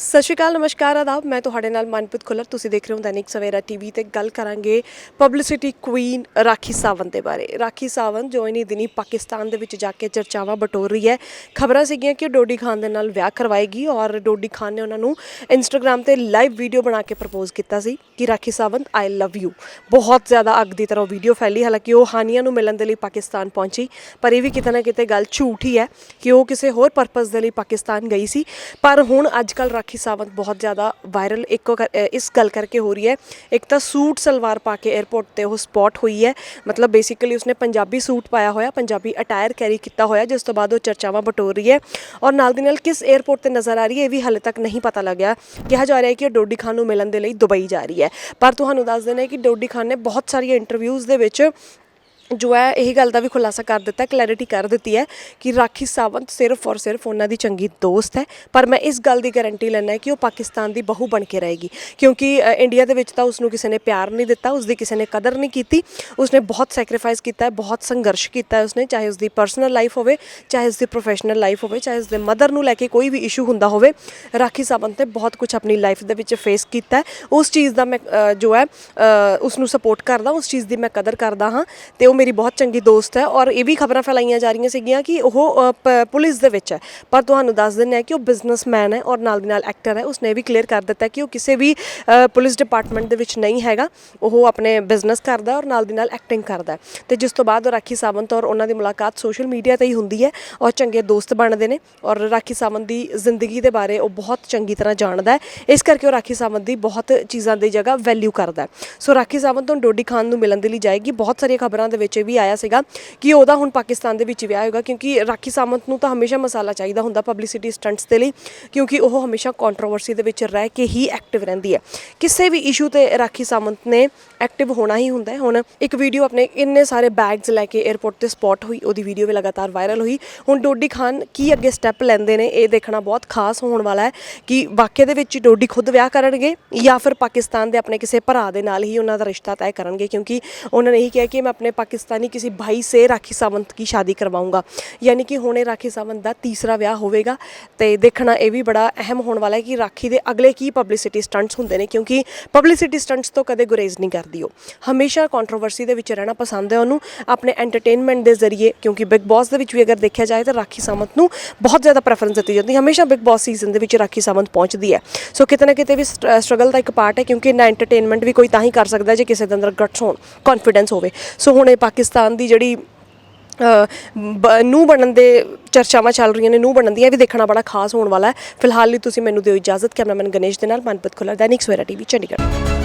ਸਤਿ ਸ਼੍ਰੀ ਅਕਾਲ, ਨਮਸਕਾਰ, ਆਦਾਬ। ਮੈਂ ਤੁਹਾਡੇ ਨਾਲ ਮਨਪ੍ਰੀਤ ਖੁੱਲਰ। ਤੁਸੀਂ ਦੇਖ ਰਹੇ ਹੋ ਦੈਨਿਕ ਸਵੇਰਾ ਟੀਵੀ ਤੇ ਗੱਲ ਕਰਾਂਗੇ ਪਬਲਿਸਿਟੀ ਕੁਈਨ ਰਾਖੀ ਸਾਵੰਤ ਦੇ ਬਾਰੇ। ਰਾਖੀ ਸਾਵੰਤ ਜੋ ਇਨੀ ਦਿਨੀ ਪਾਕਿਸਤਾਨ ਦੇ ਵਿੱਚ ਜਾ ਕੇ ਚਰਚਾਵਾਂ ਬਟੋਰ ਰਹੀ ਹੈ। ਖਬਰਾਂ ਸੀਗੀਆਂ ਕਿ ਉਹ ਡੋਡੀ ਖਾਨ ਦੇ ਨਾਲ ਵਿਆਹ ਕਰਵਾਏਗੀ ਔਰ ਡੋਡੀ ਖਾਨ ਨੇ ਉਹਨਾਂ ਨੂੰ ਇੰਸਟਾਗ੍ਰam ਤੇ ਲਾਈਵ ਵੀਡੀਓ ਬਣਾ ਕੇ ਪ੍ਰਪੋਜ਼ ਕੀਤਾ ਸੀ ਕਿ ਰਾਖੀ ਸਾਵੰਤ ਆਈ ਲਵ ਯੂ। ਬਹੁਤ ਜ਼ਿਆਦਾ ਅੱਗ ਦੀ ਤਰ੍ਹਾਂ ਵੀਡੀਓ ਫੈਲੀ। ਹਾਲਾਂਕਿ ਉਹ ਹਾਨੀਆਂ ਨੂੰ ਮਿਲਣ ਦੇ ਲਈ ਪਾਕਿਸਤਾਨ ਪਹੁੰਚੀ, ਪਰ ਇਹ ਵੀ ਕਿਤੇ ਨਾ ਕਿਤੇ ਗੱਲ ਝੂਠ ਹੀ ਹੈ ਕਿ ਉਹ ਕਿਸੇ ਹੋਰ ਪਰਪਸ ਦੇ ਲਈ ਪਾਕਿਸਤਾਨ ਗਈ ਸੀ। ਪਰ ਹੁਣ ਅੱਜ ਕੱਲ ਰਾਖੀ ਸਾਵੰਤ ਬਹੁਤ ਜ਼ਿਆਦਾ ਵਾਇਰਲ ਇੱਕੋ ਕਰ- ਇਸ ਗੱਲ ਕਰਕੇ ਹੋ ਰਹੀ ਹੈ। ਇੱਕ ਤਾਂ ਸੂਟ ਸਲਵਾਰ ਪਾ ਕੇ 에ਅਰਪੋਰਟ ਤੇ ਉਹ ਸਪੌਟ ਹੋਈ ਹੈ। ਮਤਲਬ ਬੇਸਿਕਲੀ ਉਸਨੇ ਪੰਜਾਬੀ ਸੂਟ ਪਾਇਆ ਹੋਇਆ, ਪੰਜਾਬੀ ਅਟਾਇਰ ਕੈਰੀ ਕੀਤਾ ਹੋਇਆ, ਜਿਸ ਤੋਂ ਬਾਅਦ ਉਹ ਚਰਚਾਵਾਂ ਬਟੋਰ ਰਹੀ ਹੈ। ਔਰ ਨਾਲ ਦੀ ਨਾਲ ਕਿਸ 에ਅਰਪੋਰਟ ਤੇ ਨਜ਼ਰ ਆ ਰਹੀ ਹੈ, ਇਹ ਵੀ ਹਾਲੇ ਤੱਕ ਨਹੀਂ ਪਤਾ ਲੱਗਿਆ। ਕਿਹਾ ਜਾ ਰਿਹਾ ਹੈ ਕਿ ਉਹ ਡੋਡੀ ਖਾਨ ਨੂੰ ਮਿਲਣ ਦੇ ਲਈ ਦੁਬਈ ਜਾ ਰਹੀ ਹੈ। ਪਰ ਤੁਹਾਨੂੰ ਦੱਸ ਦੇਣਾ ਹੈ ਕਿ ਡੋਡੀ ਖਾਨ ਨੇ ਬਹੁਤ ਸਾਰੀਆਂ ਇੰਟਰਵਿਊਜ਼ ਦੇ ਵਿੱਚ ਜੋ ਹੈ ਇਹ ਗੱਲ ਦਾ ਵੀ ਖੁਲਾਸਾ ਕਰ ਦਿੱਤਾ ਕਲੈਰਿਟੀ ਕਰ ਦਿੱਤੀ ਹੈ ਕਿ ਰਾਖੀ ਸਾਵੰਤ ਸਿਰਫ ਔਰ ਸਿਰਫ ਉਹਨਾਂ ਦੀ ਚੰਗੀ ਦੋਸਤ ਹੈ। ਪਰ ਮੈਂ ਇਸ ਗੱਲ ਦੀ ਗਾਰੰਟੀ ਲੈਣਾ ਹੈ ਕਿ ਉਹ ਪਾਕਿਸਤਾਨ ਦੀ ਬਹੂ ਬਣ ਕੇ ਰਹੇਗੀ। ਕਿਉਂਕਿ ਅ, ਇੰਡੀਆ ਦੇ ਵਿੱਚ ਤਾਂ ਉਸ ਨੂੰ ਕਿਸੇ ਨੇ ਪਿਆਰ ਨਹੀਂ ਦਿੱਤਾ ਉਸ ਦੀ ਕਿਸੇ ਨੇ ਕਦਰ ਨਹੀਂ ਕੀਤੀ। ਉਸਨੇ ਬਹੁਤ ਸੈਕਰੀਫਾਈਸ ਕੀਤਾ ਹੈ ਬਹੁਤ ਸੰਘਰਸ਼ ਕੀਤਾ ਹੈ ਉਸਨੇ ਚਾਹੇ ਉਸਦੀ ਪਰਸਨਲ ਲਾਈਫ ਹੋਵੇ ਚਾਹੇ ਉਸਦੀ ਪ੍ਰੋਫੈਸ਼ਨਲ ਲਾਈਫ ਹੋਵੇ ਚਾਹੇ ਉਸਦੇ ਮਦਰ ਨੂੰ ਲੈ ਕੇ ਕੋਈ ਵੀ ਇਸ਼ੂ ਹੁੰਦਾ ਹੋਵੇ ਰਾਖੀ ਸਾਵੰਤ ਨੇ ਬਹੁਤ ਕੁਝ ਆਪਣੀ ਲਾਈਫ ਦੇ ਵਿੱਚ ਫੇਸ ਕੀਤਾ ਹੈ। ਉਸ ਚੀਜ਼ ਦਾ ਮੈਂ ਅ, ਜੋ ਹੈ ਅ, ਉਸ ਨੂੰ ਸਪੋਰਟ ਕਰਦਾ ਉਸ ਚੀਜ਼ ਦੀ ਮੈਂ ਕਦਰ ਕਰਦਾ ਹਾਂ ਤੇ ਉਹ ਮੇਰੀ ਬਹੁਤ ਚੰਗੀ ਦੋਸਤ ਹੈ ਔਰ ਇਹ ਵੀ ਖਬਰਾਂ ਫੈਲਾਈਆਂ ਜਾ ਰਹੀਆਂ ਸੀਗੀਆਂ ਕਿ ਉਹ ਅ, ਪ- ਪੁਲਿਸ ਦੇ ਵਿੱਚ ਹੈ। ਪਰ ਤੁਹਾਨੂੰ ਦੱਸ ਦਿੰਦੇ ਹਾਂ ਕਿ ਉਹ ਬਿਜ਼ਨਸਮੈਨ ਹੈ ਔਰ ਨਾਲ ਦੀ ਨਾਲ ਐਕਟਰ ਹੈ। ਉਸਨੇ ਇਹ ਵੀ ਕਲੀਅਰ ਕਰ ਦਿੱਤਾ ਕਿ ਉਹ ਕਿਸੇ ਵੀ ਅ, ਪੁਲਿਸ ਡਿਪਾਰਟਮੈਂਟ ਦੇ ਵਿੱਚ ਨਹੀਂ ਹੈਗਾ। ਉਹ ਆਪਣੇ ਬਿਜ਼ਨਸ ਕਰਦਾ ਔਰ ਨਾਲ ਦੀ ਨਾਲ ਐਕਟਿੰਗ ਕਰਦਾ ਹੈ। ਤੇ ਜਿਸ ਤੋਂ ਬਾਅਦ ਉਹ ਰਾਖੀ ਸਾਵੰਤ ਔਰ ਉਹਨਾਂ ਦੀ ਮੁਲਾਕਾਤ ਸੋਸ਼ਲ ਮੀਡੀਆ ਤੇ ਹੀ ਹੁੰਦੀ ਹੈ ਔਰ ਚੰਗੇ ਦੋਸਤ ਬਣਦੇ ਨੇ ਔਰ ਰਾਖੀ ਸਾਵੰਤ ਦੀ ਜ਼ਿੰਦਗੀ ਦੇ ਬਾਰੇ ਉਹ ਬਹੁਤ ਚੰਗੀ ਤਰ੍ਹਾਂ ਜਾਣਦਾ ਹੈ। ਇਸ ਕਰਕੇ ਉਹ ਰਾਖੀ ਸਾਵੰਤ ਦੀ ਬਹੁਤ ਚੀਜ਼ਾਂ ਦੀ ਜਗ੍ਹਾ ਵੈਲਿਊ ਕਰਦਾ ਹੈ। ਸੋ ਰਾਖੀ ਸਾਵੰਤ ਹੁਣ ਡੋਡੀ ਖਾਨ ਨੂੰ ਮਿਲਣ ਦੇ ਲਈ ਜਾਏਗੀ। ਬਹੁਤ ਸਾਰੀਆਂ ਖਬਰਾਂ ਦੇ ਵਿੱਚ ਇਹ ਵੀ ਆਇਆ ਸੀਗਾ ਕਿ ਉਹਦਾ ਹੁਣ ਪਾਕਿਸਤਾਨ ਦੇ ਵਿੱਚ ਵਿਆਹ ਹੋਏਗਾ, ਕਿਉਂਕਿ ਰਾਖੀ ਸਾਮੰਤ ਨੂੰ ਤਾਂ ਹਮੇਸ਼ਾ ਮਸਾਲਾ ਚਾਹੀਦਾ ਹੁੰਦਾ ਪਬਲਿਸਿਟੀ ਸਟੰਟਸ ਦੇ ਲਈ, ਕਿਉਂਕਿ ਉਹ ਹਮੇਸ਼ਾ ਕੰਟਰੋਵਰਸੀ ਦੇ ਵਿੱਚ ਰਹਿ ਕੇ ਹੀ ਐਕਟਿਵ ਰਹਿੰਦੀ ਹੈ। ਕਿਸੇ ਵੀ ਇਸ਼ੂ ਤੇ ਰਾਖੀ ਸਾਮੰਤ ਨੇ ਐਕਟਿਵ ਹੋਣਾ ਹੀ ਹੁੰਦਾ ਹੈ। ਹੁਣ ਇੱਕ ਵੀਡੀਓ ਆਪਣੇ ਇੰਨੇ ਸਾਰੇ ਬੈਗਸ ਲੈ ਕੇ 에ਅਰਪੋਰਟ ਤੇ ਸਪੌਟ ਹੋਈ, ਉਹਦੀ ਵੀਡੀਓ ਵੀ ਲਗਾਤਾਰ ਵਾਇਰਲ ਹੋਈ। ਹੁਣ ਡੋਡੀ ਖਾਨ ਕੀ ਅੱਗੇ ਸਟੈਪ ਲੈਂਦੇ ਨੇ, ਇਹ ਦੇਖਣਾ ਬਹੁਤ ਖਾਸ ਹੋਣ ਵਾਲਾ ਹੈ ਕਿ ਵਾਕਿਆ ਦੇ ਵਿੱਚ ਡੋਡੀ ਖੁਦ ਵਿਆਹ ਕਰਨਗੇ ਜਾਂ ਫਿਰ ਪਾਕਿਸਤਾਨ ਦੇ ਆਪਣੇ ਕਿਸੇ ਭਰਾ ਦੇ ਨਾਲ ਹੀ ਉਹਨਾਂ ਦਾ ਰਿਸ਼ਤਾ ਤੈਅ ਕਰਨਗੇ, ਕਿਉਂਕਿ ਉਹਨਾਂ ਨੇ ਇਹੀ ਕਿਹਾ ਕਿ ਮੈਂ ਆਪਣੇ ਪਾਕਿਸਤਾਨ ਕਿਸੇ ਭਾਈ ਸੇ ਰਾਖੀ ਸਾਵੰਤ ਕੀ ਸ਼ਾਦੀ ਕਰਵਾਉਂਗਾ। ਯਾਨੀ ਕਿ ਹੁਣ ਇਹ ਰਾਖੀ ਸਾਵੰਤ ਦਾ ਤੀਸਰਾ ਵਿਆਹ ਹੋਵੇਗਾ। ਤੇ ਦੇਖਣਾ ਇਹ ਵੀ ਬੜਾ ਅਹਿਮ ਹੋਣ ਵਾਲਾ ਹੈ ਕਿ ਰਾਖੀ ਦੇ ਅਗਲੇ ਕੀ ਪਬਲਿਸਿਟੀ ਸਟੰਟਸ ਹੁੰਦੇ ਨੇ, ਕਿਉਂਕਿ ਪਬਲਿਸਿਟੀ ਸਟੰਟਸ ਤੋਂ ਕਦੇ ਗੁਰੇਜ਼ ਨਹੀਂ ਕਰਦੀ ਉਹ। ਹਮੇਸ਼ਾ ਕੰਟਰੋਵਰਸੀ ਦੇ ਵਿੱਚ ਰਹਿਣਾ ਪਸੰਦ ਹੈ ਉਹਨੂੰ, ਆਪਣੇ ਐਂਟਰਟੇਨਮੈਂਟ ਦੇ ਜ਼ਰੀਏ, ਕਿਉਂਕਿ ਬਿਗ ਬਾਸ ਦੇ ਵਿੱਚ ਵੀ ਅਗਰ ਦੇਖਿਆ ਜਾਏ ਤਾਂ ਰਾਖੀ ਸਾਵੰਤ ਨੂੰ ਬਹੁਤ ਜ਼ਿਆਦਾ ਪ੍ਰੈਫਰੈਂਸ ਦਿੱਤੀ ਜਾਂਦੀ ਹੈ। ਹਮੇਸ਼ਾ ਬਿਗ ਬਾਸ ਸੀਜ਼ਨ ਦੇ ਵਿੱਚ ਰਾਖੀ ਸਾਵੰਤ ਪਹੁੰਚਦੀ ਹੈ। ਸੋ ਕਿਤੇ ਨਾ ਕਿਤੇ ਵੀ ਸਟਰਗਲ ਦਾ ਇੱਕ ਪਾਰਟ ਹੈ, ਕਿਉਂਕਿ ਨਾ ਐਂਟਰਟੇਨਮੈਂਟ ਵੀ ਕੋਈ ਤਾਂ ਹੀ ਕਰ ਸਕਦਾ ਜੇ ਕਿਸੇ ਦੇ ਅੰਦਰ ਗਟਸ ਹੋਣ ਕੌਨਫੀਡੈਂਸ ਹੋਵੇ। ਸੋ ਹੁਣ ਇਹ ਪਾਕਿਸਤਾਨ ਦੀ ਜਿਹੜੀ ਨੂੰ ਬਣਨ ਦੇ ਚਰਚਾਵਾਂ ਚੱਲ ਰਹੀਆਂ ਨੇ ਨੂੰ ਬਣਨ ਦੀਆਂ ਇਹ ਵੀ ਦੇਖਣਾ ਬੜਾ ਖਾਸ ਹੋਣ ਵਾਲਾ ਹੈ। ਫਿਲਹਾਲ ਲਈ ਤੁਸੀਂ ਮੈਨੂੰ ਦਿਓ ਇਜਾਜ਼ਤ, ਕੈਮਰਾਮੈਨ ਗਣੇਸ਼ ਦੇ ਨਾਲ, ਮਨਪ੍ਰੀਤ ਖੁੱਲਰ, ਦੈਨਿਕ ਸਵੇਰਾ ਟੀਵੀ, ਚੰਡੀਗੜ੍ਹ।